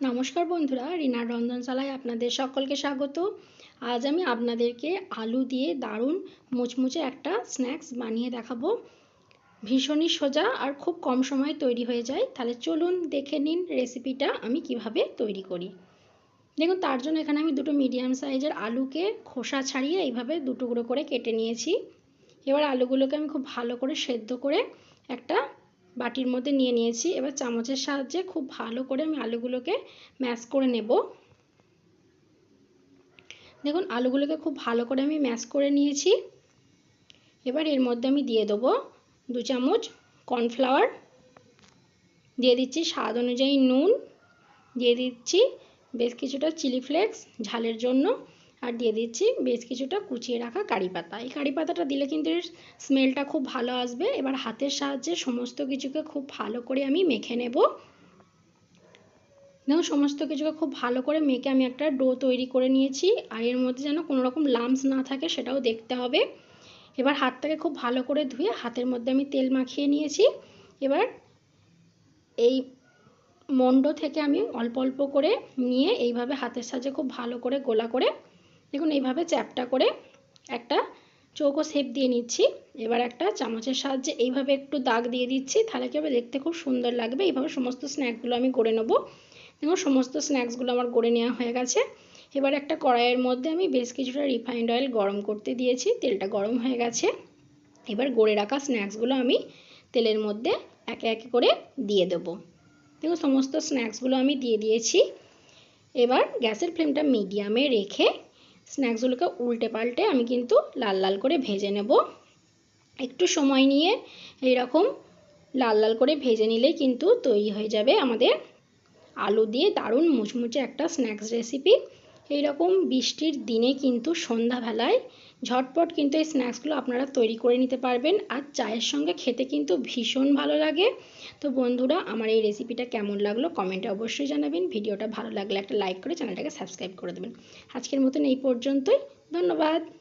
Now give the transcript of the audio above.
নমস্কার বন্ধুরা, রিনার রন্ধনশালায় আপনাদের সকলকে স্বাগত। আজ আমি আপনাদেরকে আলু দিয়ে দারুণ মুচমুচে একটা স্ন্যাক্স বানিয়ে দেখাবো। ভীষণই সোজা আর খুব কম সময়ে তৈরি হয়ে যায়। তাহলে চলুন দেখে নিন রেসিপিটা আমি কীভাবে তৈরি করি। দেখুন, তার জন্য এখানে আমি দুটো মিডিয়াম সাইজের আলুকে খোসা ছাড়িয়ে এইভাবে দুটুকরো করে কেটে নিয়েছি। এবার আলুগুলোকে আমি খুব ভালো করে সেদ্ধ করে একটা বাটির মধ্যে নিয়ে নিয়েছি। এবার চামচের সাহায্যে খুব ভালো করে আমি আলুগুলোকে ম্যাশ করে নেব। দেখুন, আলুগুলোকে খুব ভালো করে আমি ম্যাশ করে নিয়েছি। এবার এর মধ্যে আমি দিয়ে দেবো দু চামচ কর্নফ্লাওয়ার। দিয়ে দিচ্ছি স্বাদ অনুযায়ী নুন। দিয়ে দিচ্ছি বেশ কিছুটা চিলি ফ্লেক্স ঝালের জন্য। আর দিয়ে দিচ্ছি বেশ কিছুটা কুচিয়ে রাখা কারি পাতা। এই কারি পাতাটা দিলে কিন্তু এর স্মেলটা খুব ভালো আসবে। এবার হাতের সাহায্যে সমস্ত কিছুকে খুব ভালো করে আমি মেখে নেব। দেখুন, সমস্ত কিছুকে খুব ভালো করে মেখে আমি একটা ডো তৈরি করে নিয়েছি। আর এর মধ্যে যেন কোনো রকম লামস না থাকে সেটাও দেখতে হবে। এবার হাতটাকে খুব ভালো করে ধুয়ে হাতের মধ্যে আমি তেল মাখিয়ে নিয়েছি। এবার এই মন্ড থেকে আমি অল্প অল্প করে নিয়ে এইভাবে হাতের সাহায্যে খুব ভালো করে গোলা করে দেখুন, এইভাবে চ্যাপটা করে একটা চৌকো শেপ দিয়ে নিচ্ছি। এবার একটা চামচের সাহায্যে এইভাবে একটু দাগ দিয়ে দিচ্ছি, তাহলে কি হবে? দেখতে খুব সুন্দর লাগবে। এইভাবে সমস্ত স্ন্যাকগুলো আমি গড়ে নেব। দেখুন, সমস্ত স্ন্যাক্সগুলো আমার গড়ে নেওয়া হয়ে গেছে। এবার একটা কড়াইয়ের মধ্যে আমি বেশ কিছুটা রিফাইন্ড অয়েল গরম করতে দিয়েছি। তেলটা গরম হয়ে গেছে। এবার গড়ে রাখা স্ন্যাক্সগুলো আমি তেলের মধ্যে একে একে করে দিয়ে দেবো। দেখুন, সমস্ত স্ন্যাক্সগুলো আমি দিয়ে দিয়েছি। এবার গ্যাসের ফ্লেমটা মিডিয়ামে রেখে স্ন্যাক্সগুলোকে উল্টে পাল্টে আমি কিন্তু লাল লাল করে ভেজে নেব। একটু সময় নিয়ে এইরকম লাল লাল করে ভেজে নিলেই কিন্তু তৈরি হয়ে যাবে আমাদের আলু দিয়ে দারুণ মুচমুচে একটা স্ন্যাক্স রেসিপি এইরকম বৃষ্টির দিনে কিন্তু সন্ধ্যাবেলায় ঝটপট কিন্তু এই স্ন্যাক্সগুলো আপনারা তৈরি করে নিতে পারবেন। আর চায়ের সঙ্গে খেতে কিন্তু ভীষণ ভালো লাগে। তো বন্ধুরা, আমার এই রেসিপিটা কেমন লাগল কমেন্টে অবশ্যই জানাবেন। ভিডিওটা ভালো লাগলে একটা লাইক করে চ্যানেলটাকে সাবস্ক্রাইব করে দেবেন। আজকের মতন এই পর্যন্তই। ধন্যবাদ।